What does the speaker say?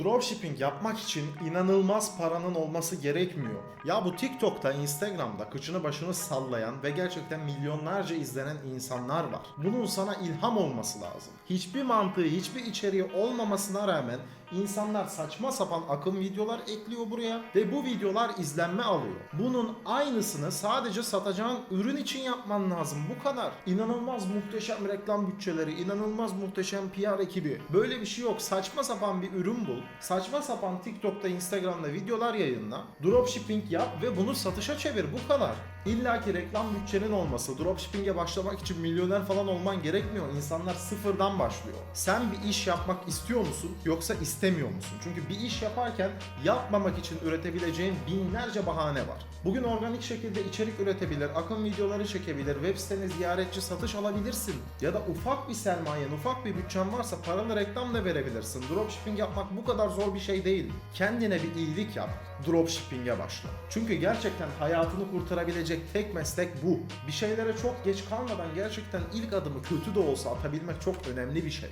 Dropshipping yapmak için inanılmaz paranın olması gerekmiyor. Ya bu TikTok'ta, Instagram'da kıçını başını sallayan ve gerçekten milyonlarca izlenen insanlar var. Bunun sana ilham olması lazım. Hiçbir mantığı, hiçbir içeriği olmamasına rağmen insanlar saçma sapan akım videolar ekliyor buraya ve bu videolar izlenme alıyor. Bunun aynısını sadece satacağın ürün için yapman lazım. Bu kadar. İnanılmaz muhteşem reklam bütçeleri, inanılmaz muhteşem PR ekibi. Böyle bir şey yok. Saçma sapan bir ürün bul. Saçma sapan TikTok'ta, Instagram'da videolar yayınla. Dropshipping yap ve bunu satışa çevir. Bu kadar. İlla ki reklam bütçenin olması, dropshipping'e başlamak için milyoner falan olman gerekmiyor. İnsanlar sıfırdan başlıyor. Sen bir iş yapmak istiyor musun yoksa istemiyor musun? Çünkü bir iş yaparken yapmamak için üretebileceğin binlerce bahane var. Bugün organik şekilde içerik üretebilir, akım videoları çekebilir, web siteni ziyaretçi satış alabilirsin. Ya da ufak bir sermayen, ufak bir bütçen varsa paralı reklam da verebilirsin. Dropshipping yapmak bu kadar zor bir şey değil. Kendine bir iyilik yap, dropshipping'e başla. Çünkü gerçekten hayatını kurtarabilecek tek meslek bu. Bir şeylere çok geç kalmadan gerçekten ilk adımı kötü de olsa atabilmek çok önemli bir şey.